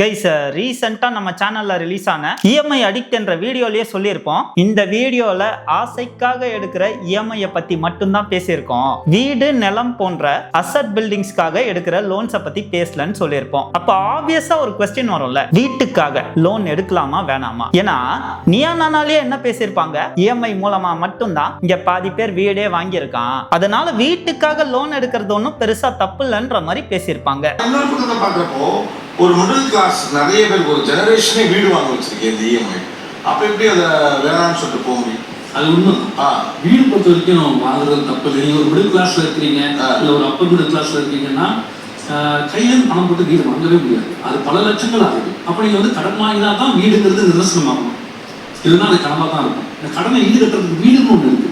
Guys ரீசெண்டாக நம்ம சேனல்ல ரிலீஸ் ஆன இஎம்ஐ அடிக்ட் என்ற வீடியோலயே சொல்லியிருப்போம். இந்த வீடியோல ஆசைக்காக எடுக்கிற இஎம்ஐயை பத்தி மட்டும்தான் பேசியிருக்கோம். வீடு நிலம் போன்ற அசட் பில்டிங்ஸ்க்காக எடுக்கிற லோன்ஸை பத்தி பேசலன்னு சொல்லியிருப்போம். அப்போ ஆப்வியஸா ஒரு கொஸ்டின் வரும்ல. வீட்டுக்காக லோன் எடுக்கலாமா வேணாமா? ஏன்னா நியா என்ன பேசியிருப்பாங்க? இஎம்ஐ மூலமா மட்டும்தான் இங்க பாதி பேர் வீடே வாங்கியிருக்கான். அதனால வீட்டுக்காக லோன் எடுக்கிறது ஒன்றும் பெருசா தப்பு இல்லைன்ற மாதிரி பேசியிருப்பாங்க. ஒரு மிடில் கிளாஸ் நிறைய பேர் ஒரு ஜெனரேஷனே வீடு வாங்க வச்சிருக்கேன் இந்த இஎம்ஐ அப்போ எப்படி அதை வேணாம்னு சொல்லிட்டு போக முடியும்? அது உண்மைதான் ஆ. வீடு பொறுத்த வரைக்கும் நம்ம வாங்குறது தப்பு இல்லை. நீங்க ஒரு மிடில் கிளாஸ்ல இருக்கிறீங்க. இல்ல ஒரு அப்பர் மிடில் கிளாஸ்ல இருக்கீங்கன்னா கையில பணம் போட்டு வீடு வாங்கவே முடியாது. அது பல லட்சங்கள் ஆகுது. அப்ப நீங்க வந்து கடன் வாங்கினா தான் வீடுங்கிறது நிதர்சனம் ஆகணும் இல்லைன்னா அது கடமா தான் இருக்கும். இந்த கடனை ஈடு கட்டுறதுக்கு வீடுன்னு ஒண்ணு இருக்கு.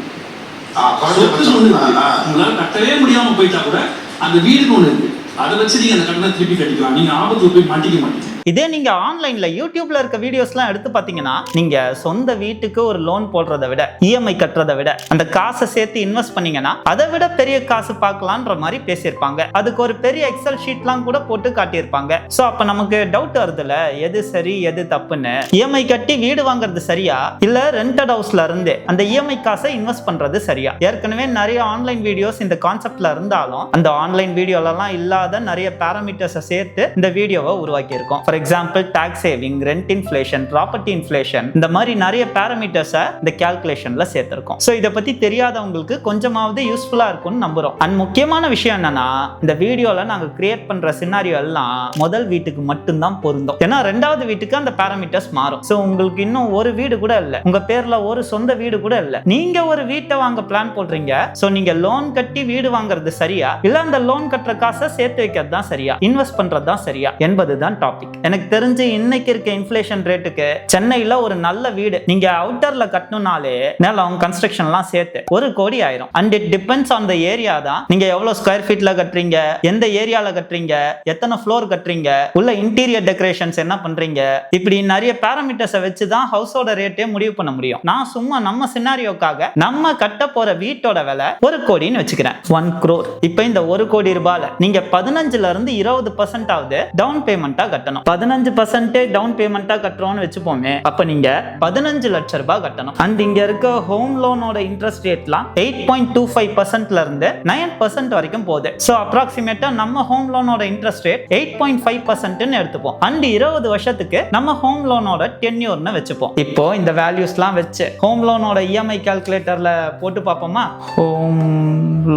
ஆ சொத்துன்னு ஒண்ணு குறைஞ்சபட்சம் இருக்கு. ஆ, ஆ. உங்களால கட்டவே முடியாம போயிட்டா கூட அந்த வீடுன்னு ஒண்ணு இருக்கு. அதை வச்சு நீங்க அந்த கடனை திருப்பி கட்டிக்கலாம். நீங்க ஆபத்துல போய் மாட்டிக்க மாட்டீங்க. இதே நீங்க ஆன்லைன்ல யூடியூப்ல இருக்க வீடியோஸ்லாம் எடுத்து பாத்தீங்கன்னா நீங்க சொந்த வீட்டுக்கு ஒரு லோன் போடுறதை விட இஎம்ஐ கட்டுறதை விட அந்த காசை சேர்த்து இன்வெஸ்ட் பண்ணீங்கன்னா அதை விட பெரிய காசு பார்க்கலான்ற மாதிரி பேசியிருப்பாங்க. அதுக்கு ஒரு பெரிய எக்ஸல் ஷீட்லாம் கூட போட்டு காட்டியிருப்பாங்க. ஸோ அப்ப நமக்கு டவுட் வருதுல எது சரி எது தப்புன்னு? இஎம்ஐ கட்டி வீடு வாங்குறது சரியா? இல்ல ரெண்டட் ஹவுஸ்ல இருந்து அந்த இஎம்ஐ காசை இன்வெஸ்ட் பண்றது சரியா? ஏற்கனவே நிறைய ஆன்லைன் வீடியோஸ் இந்த கான்செப்ட்ல இருந்தாலும் அந்த ஆன்லைன் வீடியோலலாம் இல்லாத நிறைய பேராமீட்டர்ஸை சேர்த்து இந்த வீடியோவை உருவாக்கி இருக்கோம் for example tax saving rent inflation property inflation இந்த மாதிரி நிறைய பேராமீட்டர்ஸை இந்த கால்குலேஷன்ல சேர்த்திருக்கோம். ஸோ இதை பத்தி தெரியாதவங்களுக்கு கொஞ்சமாவது யூஸ்ஃபுல்லா இருக்கும்னு நம்புறோம். அண்ட் முக்கியமான விஷயம் என்னன்னா இந்த வீடியோல நாங்க கிரியேட் பண்ற சினாரியோ எல்லாம் முதல் வீட்டுக்கு மட்டும்தான் பொருந்தும். ஏன்னா ரெண்டாவது வீட்டுக்கு அந்த பேராமீட்டர்ஸ் மாறும். ஸோ உங்களுக்கு இன்னும் ஒரு வீடு கூட இல்லை. உங்க பேர்ல ஒரு சொந்த வீடு கூட இல்லை. நீங்க ஒரு வீட்டை வாங்க பிளான் போடுறீங்க. ஸோ நீங்க லோன் கட்டி வீடு வாங்குறது சரியா? இல்ல அந்த லோன் கட்டுற காசை சேர்த்து வைக்கிறது தான் சரியா? இன்வெஸ்ட் பண்றது தான் சரியா? என்பதுதான் டாபிக் எனக்கு தெரிஞ்சு இன்னைக்கு இருக்க இன்ஃப்ளேஷன் ரேட்டுக்கு சென்னையில ஒரு நல்ல வீடு. நீங்க அவுட்டர்ல கட்டணும்னாலே நிலம் கன்ஸ்ட்ரக்ஷன்லாம் சேர்த்து ஒரு கோடி ஆயிரும். And it depends on the area தான். நீங்க எவ்வளவு ஸ்கொயர் ஃபீட்ல கட்டுறீங்க? எந்த ஏரியால கட்டுறீங்க? எத்தனை ஃப்ளோர் கட்டுறீங்க? உள்ள இன்டீரியர் டெக்கரேஷன்ஸ் என்ன பண்றீங்க? இப்படி நிறைய பேராமீட்டர்ஸை வச்சு தான் ஹவுஸோட ரேட்டே முடிவு பண்ண முடியும். நான் சும்மா நம்ம சினாரியோக்காக நம்ம கட்ட போற வீட்டோட விலை ஒரு கோடின்னு வச்சுக்கிறேன். One crore. இப்போ இந்த ஒரு கோடி ரூபாயில நீங்க பதினஞ்சுல இருந்து இருபது பர்சன்ட் ஆகுது டவுன் பேமெண்ட்டா கட்டணும். பதினஞ்சு பர்சன்டே டவுன் பேமெண்ட்டாக கட்டுறோம்னு வச்சுப்போமே. அப்ப நீங்க பதினஞ்சு லட்ச ரூபாய் கட்டணும். அண்ட் இங்க இருக்க ஹோம் லோனோட இன்ட்ரெஸ்ட் ரேட்லாம் எயிட் பாயிண்ட் டூ ஃபைவ் பர்சன்ட்ல இருந்து நைன் பர்சன்ட் வரைக்கும் போகுது. ஸோ அப்ராக்சிமேட்டா நம்ம home லோனோட interest rate eight point five பர்சன்ட்னு எடுத்துப்போம். அண்ட் இருபது வருஷத்துக்கு நம்ம ஹோம் லோனோட டென்யூர்னு வச்சுப்போம். இப்போ இந்த வேல்யூஸ்லாம் வச்சு ஹோம் லோனோட இஎம்ஐ கால்குலேட்டர்ல போட்டு பார்ப்போமா? ஹோம்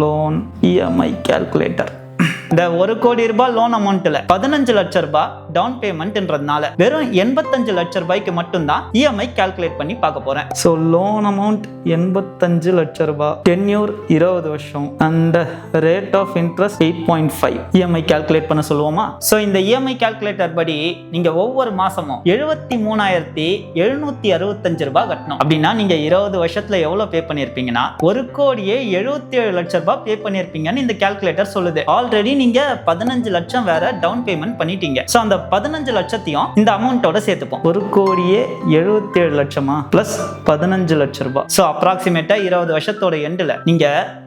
லோன் இஎம்ஐ கால்குலேட்டர் இந்த ஒரு கோடி ரூபாய் லோன் அமௌண்ட்ல பதினஞ்சு லட்சம் ரூபாய் டவுன் பேமெண்ட்ன்றதுனால வெறும் எண்பத்தஞ்சு லட்சம் ரூபாய்க்கு மட்டும்தான் இஎம்ஐ கால்குலேட் பண்ணி பார்க்க போறேன். ஸோ லோன் அமௌண்ட் எண்பத்தஞ்சு லட்ச ரூபாய். டென்யூர் இருபது வருஷம். And rate of interest eight point five EMI calculate பண்ண சொல்லுவோமா? ஸோ இந்த இஎம்ஐ கால்குலேட்டர் படி நீங்க ஒவ்வொரு மாசமும் எழுபத்தி மூணாயிரத்தி எழுநூத்தி அறுபத்தஞ்சு ரூபாய் கட்டணும். அப்படின்னா நீங்க இருபது வருஷத்துல எவ்வளவு பே பண்ணிருப்பீங்கன்னா ஒரு கோடியே எழுபத்தி ஏழு லட்சம் ரூபாய் பே பண்ணிருப்பீங்கன்னு இந்த கால்குலேட்டர் சொல்லுது. ஆல்ரெடி நீங்க பதினஞ்சு லட்சம் வேற டவுன் பேமெண்ட் பண்ணிட்டீங்க. ஸோ அந்த பதினஞ்சு லட்சத்தையும் இந்த அமௌண்ட்டோட சேர்த்துப்போம். ஒரு கோடியே எழுபத்தி ஏழு லட்சமா? பிளஸ் பதினஞ்சு லட்சம் ரூபாய் ஸோ அப்ராக்சிமேட்டா இருபது வருஷத்தோட எண்டில் நீங்க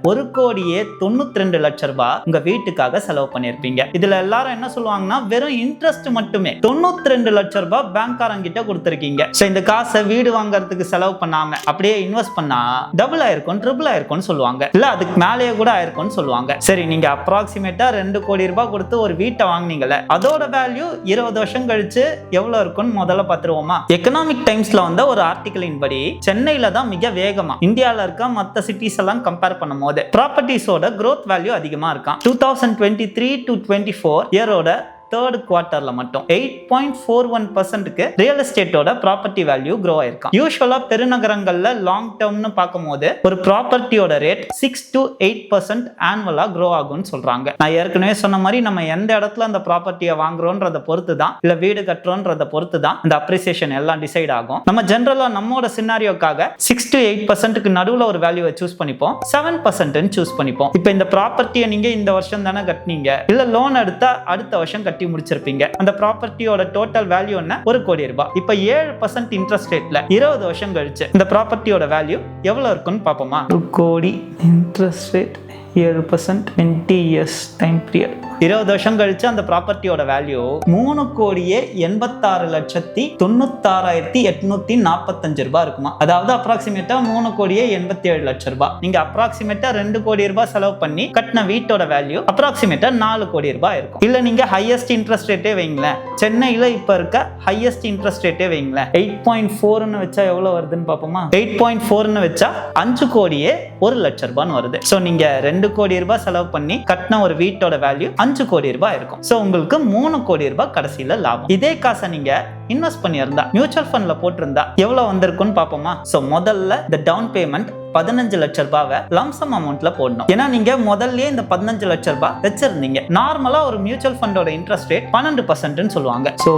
ஒரு கோடியே தொண்ணூத்தி ரெண்டு லட்சம் ரூபாய் உங்க வீட்டுக்காக செலவு பண்ணிருப்பீங்க. இதுல எல்லாரும் என்ன சொல்லுவாங்கன்னா வெறும் இன்ட்ரெஸ்ட் மட்டுமே. தொண்ணூத்தி ரெண்டு லட்சம் ரூபாய் பேங்க்காரங்கிட்ட கொடுத்துருக்கீங்க. ஸோ இந்த காசை வீடு வாங்குறதுக்கு செலவு பண்ணாம அப்படியே இன்வெஸ்ட் பண்ணா டபுள் ஆயிருக்கும் ட்ரிபிள் ஆயிருக்கும்னு சொல்லுவாங்க. இல்ல அதுக்கு மேலேயே கூட ஆயிருக்கும்னு சொல்லுவாங்க. சரி நீங்க அப்ராக்சிமேட்டா ரெண்டு கோடி ரூபாய் கொடுத்து ஒரு வீட்டை வாங்குனீங்கல்ல அதோட வேல்யூ இருபது வருஷம் கழிச்சு எவ்வளவு இருக்கும்னு முதல்ல பார்த்துருவோமா? எக்கனாமிக் டைம்ஸ்ல வந்த ஒரு ஆர்டிகளின் படி சென்னையில தான் மிக வேகமா இந்தியாவில் இருக்க மற்ற சிட்டிஸ் எல்லாம் கம்பேர் பண்ணும்போது ப்ராப்பர்ட்டிஸோட க்ரோத் வேல்யூ அதிகமாக இருக்கான் two thousand twenty three to twenty four இயரோட third குவார்ட்டர்ல மட்டும் எயிட் பாயிண்ட் ஃபோர் ஒன் பர்சன்ட்க்கு ரியல் எஸ்டேட்டோட ப்ராப்பர்ட்டி வேல்யூ க்ரோ ஆயிருக்கும். யூஸ்வலா பெருநகரங்கள்ல லாங் டேர்ம்னு பார்க்கும்போது ஒரு ப்ராப்பர்ட்டியோட rate six to eight percent ஆனுவலா grow ஆகும்னு சொல்றாங்க. நான் ஏற்கனவே சொன்ன மாதிரி நம்ம எந்த இடத்துல அந்த ப்ராப்பர்ட்டியை வாங்குறோன்றத பொறுத்து தான் இல்ல வீடு கட்டுறோன்றத பொறுத்து தான் இந்த அப்ரிசியேஷன் எல்லாம் டிசைட் ஆகும். நம்ம ஜென்ரலா நம்மோட சினாரியோக்காக சிக்ஸ் டு எயிட் பர்சன்ட்டுக்கு நடுவில் ஒரு வேல்யூவை சூஸ் பண்ணிப்போம். செவன் பர்சன்ட்னு சூஸ் பண்ணிப்போம். இப்போ இந்த ப்ராப்பர்ட்டியை நீங்க இந்த வருஷம் தானே கட்டினீங்க இல்ல லோன் எடுத்தா அடுத்த வருஷம் கட்டி முடிச்சிருப்பீங்க. அந்த ப்ராப்பர்ட்டியோட டோட்டல் வேல்யூ என்ன? ஒரு கோடி ரூபாய். இப்போ ஏழு பர்சன்ட் இன்ட்ரெஸ்ட் ரேட்ல இருபது வருஷம் கழிச்சு இந்த ப்ராப்பர்ட்டியோட வேல்யூ எவ்வளவு இருக்குன்னு பார்ப்போமா? ஒரு கோடி இன்ட்ரெஸ்ட் ரேட் ஏழு percent twenty years time period இருபது வருஷம் கழிச்சு அந்த ப்ராப்பர்ட்டியோட வேல்யூ மூணு கோடியே எண்பத்தாறு லட்சத்தி தொண்ணூத்தாறாயிரத்தி எட்நூத்தி நாற்பத்தஞ்சு ரூபாய் இருக்குமா? அதாவது அப்ராக்சிமேட்டா மூணு கோடியே எண்பத்தி ஏழு லட்சம் ரூபாய். நீங்க அப்ராக்சிமேட்டா ரெண்டு கோடி ரூபாய் செலவு பண்ணி கட்டின வீட்டோட வேல்யூ அப்ராக்சிமேட்டா நாலு கோடி ரூபாய் இருக்கும். இல்ல நீங்க ஹையஸ்ட் இன்ட்ரெஸ்ட் ரேட்டே வைங்களேன். சென்னையில இப்ப இருக்க ஹையஸ்ட் இன்ட்ரெஸ்ட் ரேட்டே வைங்களேன். எயிட் பாயிண்ட் ஃபோர்னு வச்சா எவ்வளவு வருதுன்னு பார்ப்போமா? எயிட் பாயிண்ட் ஃபோர்னு வச்சா அஞ்சு கோடியே ஒரு லட்சம் ரூபான்னு வருது. ஸோ நீங்க ரெண்டு கோடி ரூபாய் செலவு பண்ணி கட்டின ஒரு வீட்டோட வேல்யூ அஞ்சு அஞ்சு கோடி ரூபாய் இருக்கும். ஸோ உங்களுக்கு மூணு கோடி ரூபாய் கடைசியில லாபம். இதே காசை நீங்க இன்வெஸ்ட் பண்ணியிருந்தா மியூச்சுவல் ஃபண்ட்ல போட்டிருந்தா எவ்வளோ வந்திருக்குன்னு பார்ப்போமா? ஸோ முதல்ல இந்த டவுன் பேமெண்ட் பதினஞ்சு லட்ச ரூபாவை லம்சம் அமௌண்ட்ல போடணும். ஏன்னா நீங்க முதல்லயே இந்த பதினஞ்சு லட்ச ரூபாய் வச்சிருந்தீங்க. நார்மலா ஒரு மியூச்சுவல் ஃபண்டோட இன்ட்ரெஸ்ட் ரேட் பன்னெண்டு பர்சன்ட்னு சொல்லுவாங்க. ஸோ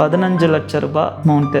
பதினஞ்சு லட்ச ரூபாய் அமௌண்ட்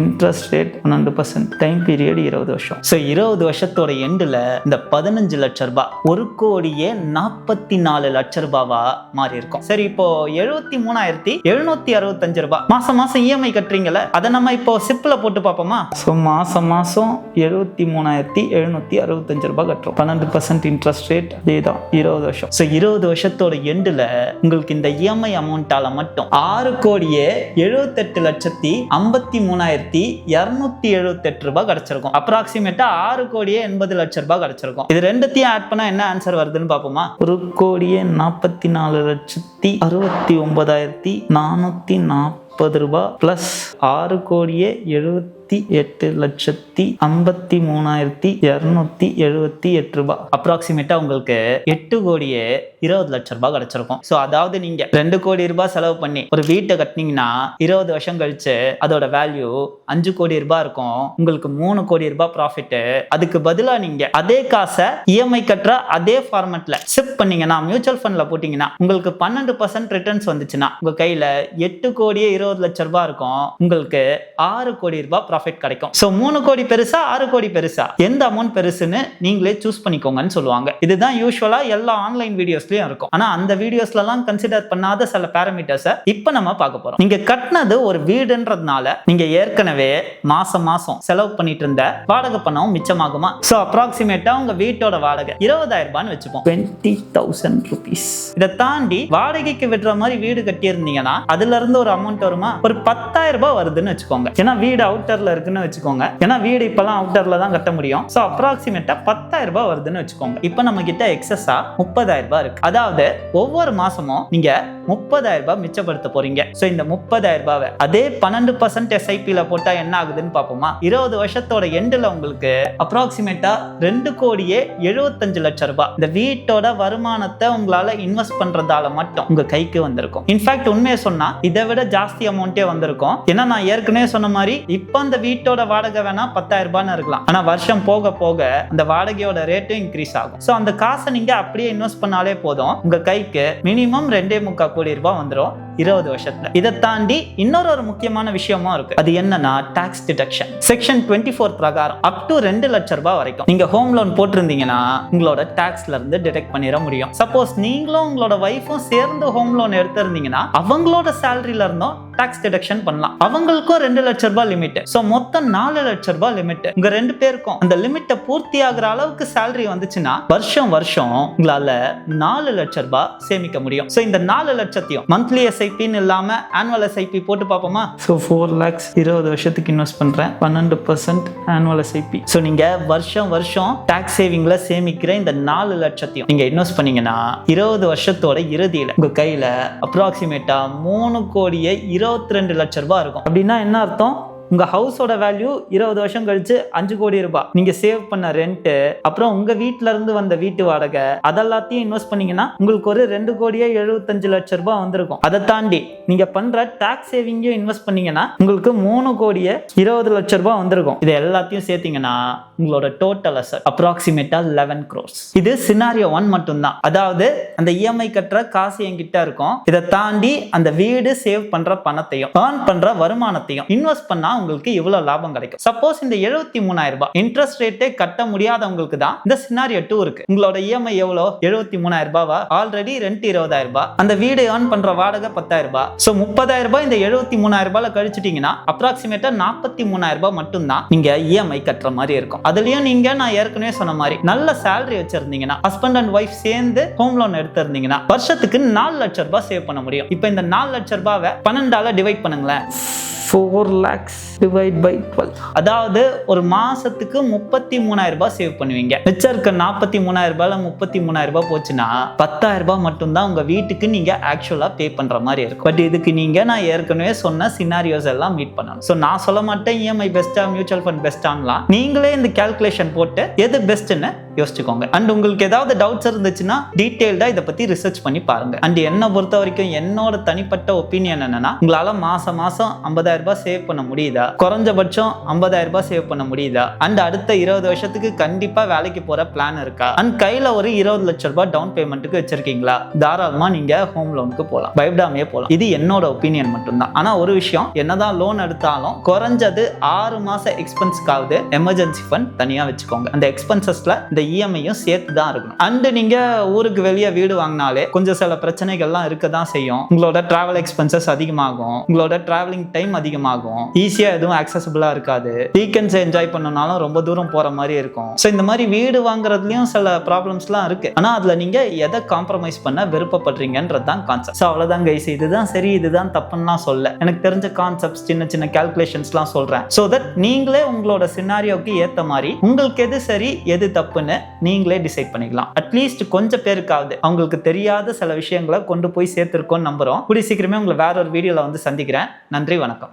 இன்ட்ரெஸ்ட் ரேட் பன்னெண்டு பர்சன்ட் டைம் பீரியட் இருபது வருஷம். ஸோ இருபது வருஷத்தோட எண்டில் இந்த பதினஞ்சு லட்ச ரூபாய் ஒரு கோடியே நாற்பத்தி நாலு லட்ச ரூபாவா மாறி இருக்கும். சரி இப்போ எழுபத்தி மூணாயிரத்தி எழுநூத்தி அறுபத்தஞ்சு ரூபாய் மாசம் மாசம் இஎம்ஐ கட்டுறீங்கல்ல அதை நம்ம இப்போ சிப்பில் போட்டு பார்ப்போமா? ஸோ மாசம் மாசம் எழுபத்தி மூணாயிரத்தி எழுநூத்தி அறுபத்தஞ்சு ரூபாய் கட்டுறோம். பன்னெண்டு பர்சன்ட் இன்ட்ரெஸ்ட் ரேட் அதே தான் இருபது வருஷம். ஸோ இருபது வருஷத்தோட எண்டில் உங்களுக்கு இந்த இஎம்ஐ அமௌண்ட்டால மட்டும் ஆறு கோடியே எழுபத்தெட்டு லட்சத்தி ஐம்பத்தி மூணாயிரத்தி இரநூத்தி எழுபத்தெட்டு ரூபாய் கிடைச்சிருக்கும். அப்ராக்சிமேட்டா ஆறு கோடியே எண்பது லட்ச ரூபாய் கிடைச்சிருக்கும். இது ரெண்டுத்தையும் ஆட் பண்ணா என்ன ஆன்சர் வருதுன்னு பார்ப்போமா? ஒரு கோடியே நாற்பத்தி நாலு லட்சத்தி அறுபத்தி ஒன்பதாயிரத்தி நானூத்தி நாற்பது ரூபாய் பிளஸ் ஆறு கோடியே எழுபத்தி எட்டு லட்சத்தி ஐம்பத்தி மூணாயிரத்தி இரநூத்தி எழுபத்தி எட்டு ரூபாய் அப்ராக்சிமேட்டா உங்களுக்கு எட்டு கோடியே இருபது லட்சம் ரூபாய் கிடைச்சிருக்கும். ஸோ அதாவது நீங்க ரெண்டு கோடி ரூபாய் செலவு பண்ணி ஒரு வீட்டை கட்டினீங்கன்னா இருபது வருஷம் கழிச்சு அதோட வேல்யூ அஞ்சு கோடி ரூபாய் இருக்கும். உங்களுக்கு மூணு கோடி ரூபாய் ப்ராஃபிட் அதுக்கு பதிலா நீங்க அதே காசை இஎம்ஐ கட்டுற அதே ஃபார்மெட்ல ஷிஃப்ட் பண்ணீங்கன்னா மியூச்சுவல் ஃபண்ட்ல போட்டீங்கன்னா உங்களுக்கு பன்னெண்டு பர்சன்ட் ரிட்டர்ன்ஸ் வந்துச்சுன்னா உங்க கையில எட்டு கோடியே இருபது லட்ச ரூபாய் இருக்கும். உங்களுக்கு ஆறு கோடி ரூபாய் ப்ராஃபிட் கிடைக்கும். ஸோ மூணு கோடி பெருசா ஆறு கோடி பெருசா? எந்த அமௌண்ட் பெருசுன்னு நீங்களே சூஸ் பண்ணிக்கோங்கன்னு சொல்லுவாங்க. இதுதான் யூஸ்வலா எல்லா ஆன்லைன் வீடியோஸ்லயும் இருக்கும். ஆனா அந்த வீடியோஸ்லாம் கன்சிடர் பண்ணாத சில பேராமீட்டர்ஸை இப்போ நம்ம பார்க்க போறோம். நீங்க கட்டினது ஒரு வீடுன்றதுனால நீங்க ஏற்கனவே மாசம் மாசம் செலவு பண்ணிட்டு இருந்த வாடகை பணம் மிச்சமாகுமா? ஸோ அப்ராக்சிமேட்டா உங்க வீட்டோட வாடகை இருபதாயிரம் ரூபான்னு வச்சுப்போம். டுவெண்ட்டி தௌசண்ட் ருபீஸ் இதை தாண்டி வாடகைக்கு விடுற மாதிரி வீடு கட்டியிருந்தீங்கன்னா அதுல இருந்து ஒரு அமௌண்ட் வருமா? ஒரு பத்தாயிரம் ரூபாய் வருதுன்னு வச்சுக்கோங்க. ஏன்னா வீடு அவுட்டர்ல இருக்குன்னு வச்சுக்கோங்க. ஏன்னா வீடு இப்பெல்லாம் அவுட்டர்ல தான் கட்ட முடியும். ஸோ அப்ராக்சிமேட்டா பத்தாயிரம் ரூபாய் வருதுன்னு வச்சுக்கோங்க. இப்போ நம்ம கிட்ட எக்ஸஸா முப்பதாயிரம் ரூபாய் இருக்கு. அதாவது ஒவ்வொரு மாசமும் நீங்க முப்பதாயிரம் ரூபாய் மிச்சப்படுத்த போறீங்க. ஸோ இந்த முப்பதாயிரம் ரூபாவை அதே பன்னெண்டு பர்சன்ட் எஸ்ஐபியில் போட்டால் என்ன ஆகுதுன்னு பார்ப்போமா இருபது வருஷத்தோட எண்டில் உங்களுக்கு அப்ராக்சிமேட்டா ரெண்டு கோடியே எழுபத்தஞ்சு லட்சம் ரூபாய். இந்த வீட்டோட வருமானத்தை உங்களால இன்வெஸ்ட் பண்றதால மட்டும் உங்க கைக்கு வந்திருக்கும். இன்ஃபேக்ட் உண்மையை சொன்னா இதை விட ஜாஸ்தி அமௌண்ட்டே வந்திருக்கும். ஏன்னா நான் ஏற்கனவே சொன்ன மாதிரி இப்போ அந்த வீட்டோட வாடகை வேணா பத்தாயிரம் ரூபான்னு இருக்கலாம். ஆனா வருஷம் போக போக அந்த வாடகையோட ரேட்டும் இன்க்ரீஸ் ஆகும். ஸோ அந்த காசை நீங்க அப்படியே இன்வெஸ்ட் பண்ணாலே போதும். உங்க கைக்கு மினிமம் ரெண்டே முக்கால் கோடி ரூபாய் வந்துடும் இருபது வருஷத்துல. இதை தாண்டி இன்னொரு ஒரு முக்கியமான விஷயமும் இருக்கு. அது என்னன்னா tax deduction section twenty four பிரகாரம் அப் டு ரெண்டு லட்சம் ரூபாய் வரைக்கும் நீங்க ஹோம் லோன் போட்டிருந்தீங்கன்னா உங்களோட டாக்ஸ்ல இருந்து டிடெக்ட் பண்ணிட முடியும். சப்போஸ் நீங்களும் உங்களோட ஒய்ஃபும் சேர்ந்து ஹோம் லோன் எடுத்திருந்தீங்கன்னா அவங்களோட சேலரியில இருந்தும் டாக்ஸ் டிடக்ஷன் பண்ணலாம். அவங்களுக்கும் ரெண்டு லட்ச ரூபாய் லிமிட் ஸோ மொத்தம் நாலு லட்ச ரூபாய் லிமிட் உங்க ரெண்டு பேருக்கும் அந்த லிமிட்டை பூர்த்தி ஆகுற அளவுக்கு சேலரி வந்துச்சுன்னா வருஷம் வருஷம் உங்களால நாலு லட்ச ரூபாய் சேமிக்க முடியும். ஸோ இந்த நாலு லட்சத்தையும் மந்த்லியை எஸ்ஐபின்னு இல்லாம ஆனுவல் எஸ்ஐபி போட்டு பார்ப்போமா? ஸோ ஃபோர் லேக்ஸ் இருபது வருஷத்துக்கு இன்வெஸ்ட் பண்றேன். பன்னெண்டு பர்சன்ட் ஆனுவல் எஸ்ஐபி ஸோ நீங்க வருஷம் வருஷம் டாக்ஸ் சேவிங்ல சேமிக்கிற இந்த நாலு லட்சத்தையும் நீங்க இன்வெஸ்ட் பண்ணீங்கன்னா இருபது வருஷத்தோட இறுதியில உங்க கையில அப்ராக்சிமேட்டா மூணு கோடியே இருபத்தி ரெண்டு லட்ச ரூபாய் இருக்கும். அப்படின்னா என்ன அர்த்தம்? உங்க ஹவுஸோட வேல்யூ இருபது வருஷம் கழிச்சு அஞ்சு கோடி ரூபாய் நீங்க சேவ் பண்ண ரெண்ட் அப்புறம் உங்க வீட்ல இருந்து வந்த வீட்டு வாடகை அதெல்லாத்தையும் இன்வெஸ்ட் பண்ணீங்கன்னா உங்களுக்கு ஒரு ரெண்டு கோடியே எழுபத்தஞ்சு லட்சம் ரூபாய் வந்திருக்கும். அதை தாண்டி நீங்க பண்ற டாக்ஸ் சேவிங்கையும் இன்வெஸ்ட் பண்ணீங்கன்னா உங்களுக்கு மூணு கோடியே இருபது லட்சம் ரூபாய் வந்திருக்கும். இது எல்லாத்தையும் சேர்த்தீங்கன்னா உங்களோட டோட்டல் அசட் அப்ராக்சிமேட்டா லெவன் க்ரோஸ் இது சினாரியோ ஒன் மட்டும்தான். அதாவது அந்த இஎம்ஐ கட்டுற காசு என்கிட்ட இருக்கும். இதை தாண்டி அந்த வீடு சேவ் பண்ற பணத்தையும் ஏர்ன் பண்ற வருமானத்தையும் இன்வெஸ்ட் பண்ணா உங்களுக்கு இவ்வளவு லாபம் கிடைக்கும். சப்போஸ் இந்த எழுபத்தி மூணாயிரம் ரூபாய் இன்ட்ரெஸ்ட் ரேட்டே கட்ட முடியாதவங்களுக்கு தான் இந்த சினாரியோ டூ இருக்கு. உங்களோட இஎம்ஐ எவ்வளோ? எழுபத்தி மூணாயிரம் ரூபாவா? ஆல்ரெடி ரெண்ட் இருபதாயிரம் ரூபாய். அந்த வீடு ஏர்ன் பண்ற வாடகை பத்தாயிரம் ரூபாய். ஸோ முப்பதாயிரம் ரூபாய் இந்த எழுபத்தி மூணாயிரம் ரூபாயில கழிச்சிட்டீங்கன்னா அப்ராக்சிமேட்டா நாற்பத்தி மூணாயிரம் ரூபாய் மட்டும்தான் நீங்க இஎம்ஐ கட்டுற மாதிரி இருக்கும். அதுலயும் நீங்க நான் ஏற்கனவே சொன்ன மாதிரி நல்ல சேலரி வச்சிருந்தீங்கன்னா ஹஸ்பண்ட் அண்ட் ஒய்ஃப் சேர்ந்து ஹோம் லோன் எடுத்திருந்தீங்கன்னா வருஷத்துக்கு நாலு லட்சம் ரூபாய் சேவ் பண்ண முடியும். இப்போ இந்த நாலு லட்சம் ரூபாவை பன்னெண்டால டிவைட் பண்ணுங்களேன். Four lakhs divide by twelve அதாவது ஒரு மாசத்துக்கு முப்பத்தி மூணாயிரம் ரூபாய் சேவ் பண்ணுவீங்க. மிச்சம் இருக்க நாற்பத்தி மூணாயிரம் ரூபாயில முப்பத்தி மூணாயிரம் ரூபாய் போச்சுன்னா பத்தாயிரம் ரூபாய் மட்டும்தான் உங்க வீட்டுக்கு நீங்க ஆக்சுவலா பே பண்ற மாதிரி இருக்கும். பட் இதுக்கு நீங்க நான் ஏற்கனவே சொன்ன சினாரியோஸ் எல்லாம் மீட் பண்ணணும். ஸோ நான் சொல்ல மாட்டேன் இஎம்ஐ பெஸ்ட்டாக மியூச்சுவல் ஃபண்ட் பெஸ்டான்லாம் நீங்களே இந்த கால்குலேஷன் போட்டு எது பெஸ்ட்டுன்னு யோசிச்சுக்கோங்க. அண்ட் உங்களுக்கு ஏதாவது டவுட்ஸ் இருந்துச்சுன்னா டீட்டெயில்டா இதை பத்தி ரிசர்ச் பண்ணி பாருங்க. அண்ட் என்னை பொறுத்த வரைக்கும் என்னோட தனிப்பட்ட ஒப்பீனியன் என்னன்னா உங்களால மாசம் மாசம் ஐம்பதாயிரம் ரூபாய் சேவ் பண்ண முடியுதா? குறைஞ்சபட்சம் ஐம்பதாயிரம் ரூபாய் சேவ் பண்ண முடியுதா? அண்ட் அடுத்த இருபது வருஷத்துக்கு கண்டிப்பா வேலைக்கு போற பிளான் இருக்கா? அண்ட் கையில ஒரு இருபது லட்சம் ரூபாய் டவுன் பேமெண்ட்டுக்கு வச்சிருக்கீங்களா? தாராளமா நீங்க ஹோம் லோனுக்கு போகலாம் பைப்டாமே போகலாம் இது என்னோட ஒப்பீனியன் மட்டும்தான். ஆனால் ஒரு விஷயம் என்னதான் லோன் எடுத்தாலும் குறைஞ்சது ஆறு மாதம் எக்ஸ்பென்ஸ்க்காவது எமர்ஜென்சி ஃபண்ட் தனியா வச்சுக்கோங்க. அந்த எக்ஸ்பென்சஸ்ல இந்த இஎம்ஐயும் சேர்த்து தான் இருக்கணும். அண்ட் நீங்க ஊருக்கு வெளியே வீடு வாங்கினாலே கொஞ்சம் சில பிரச்சனைகள்லாம் இருக்க தான் செய்யும். உங்களோட டிராவல் எக்ஸ்பென்சஸ் அதிகமாகும். உங்களோட டிராவலிங் டைம் அதிகமாகும். ஈஸியா எதுவும் அக்சசபிளா இருக்காது. வீக்கெண்ட்ஸ் என்ஜாய் பண்ணனாலும் ரொம்ப தூரம் போற மாதிரி இருக்கும். ஸோ இந்த மாதிரி வீடு வாங்குறதுலயும் சில ப்ராப்ளம்ஸ்லாம் இருக்கு. ஆனா அதுல நீங்க எதை காம்ப்ரமைஸ் பண்ண விருப்பப்படுறீங்கன்றது தான் கான்செப்ட் ஸோ அவ்வளவுதான் கைஸ் இதுதான் சரி இதுதான் தப்புன்னா சொல்ல எனக்கு தெரிஞ்ச கான்செப்ட்ஸ் சின்ன சின்ன கால்குலேஷன்ஸ்லாம் சொல்றேன். ஸோ தட் நீங்களே உங்களோட சினாரியோக்கு ஏத்த மாதிரி உங்களுக்கு எது சரி எது தப்புன்னு நீங்களே டிசைட் பண்ணிக்கலாம். அட்லீஸ்ட் கொஞ்சம் பேருக்காவது. அவங்களுக்கு தெரியாத சில விஷயங்களை கொண்டு போய் சேர்த்திருக்கோம்னு நம்புறோம். கூடிய சீக்கிரமே உங்களை வேற ஒரு வீடியோல வந்து சந்திக்கிறேன். நன்றி வணக்கம்.